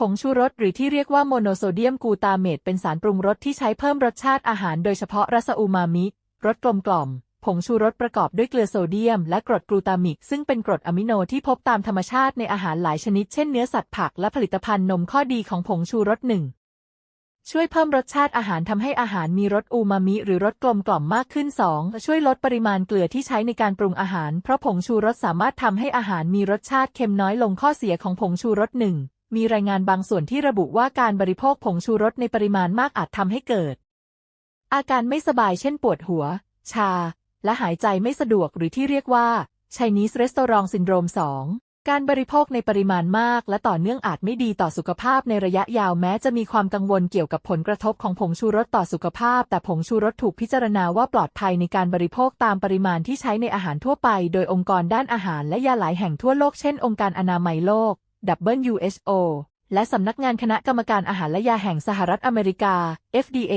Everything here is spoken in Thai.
ผงชูรสหรือที่เรียกว่าโมโนโซเดียมกลูตาเมตเป็นสารปรุงรสที่ใช้เพิ่มรสชาติอาหารโดยเฉพาะรสอูมามิ รสกลมกล่อม ผงชูรสประกอบด้วยเกลือโซเดียม และกรดกลูตามิก ซึ่งเป็นกรดอะมิโนที่พบตามธรรมชาติในอาหารหลายชนิดเช่นเนื้อสัตว์ผักและผลิตภัณฑ์นมข้อดีของผงชูรสหนึ่งช่วยเพิ่มรสชาติอาหารทำให้อาหารมีรสอูมามิ หรือรสกลมกล่อมมากขึ้น 2. ช่วยลดปริมาณเกลือที่ใช้ในการปรุงอาหาร เพราะผงชูรสสามารถทำให้อาหารมีรสชาติเค็มน้อยลงข้อเสียของผงชูรสหนึ่ง มีรายงานบางส่วนที่ระบุว่าการบริโภคผงชูรสในปริมาณมากอาจทำให้เกิด อาการไม่สบายเช่นปวดหัว ชา และหายใจไม่สะดวกหรือที่เรียกว่า Chinese Restaurant Syndrome 2 การบริโภคในปริมาณมากและต่อเนื่องอาจไม่ดีต่อสุขภาพในระยะยาวแม้จะมีความกังวลเกี่ยวกับผลกระทบของผงชูรสต่อสุขภาพ แต่ผงชูรสถูกพิจารณาว่าปลอดภัยในการบริโภคตามปริมาณที่ใช้ในอาหารทั่วไป โดยองค์กรด้านอาหารและยาหลายแห่งทั่วโลกเช่นองค์การอนามัยโลก WHO และสำนักงานคณะกรรมการอาหารและยาแห่งสหรัฐอเมริกา FDA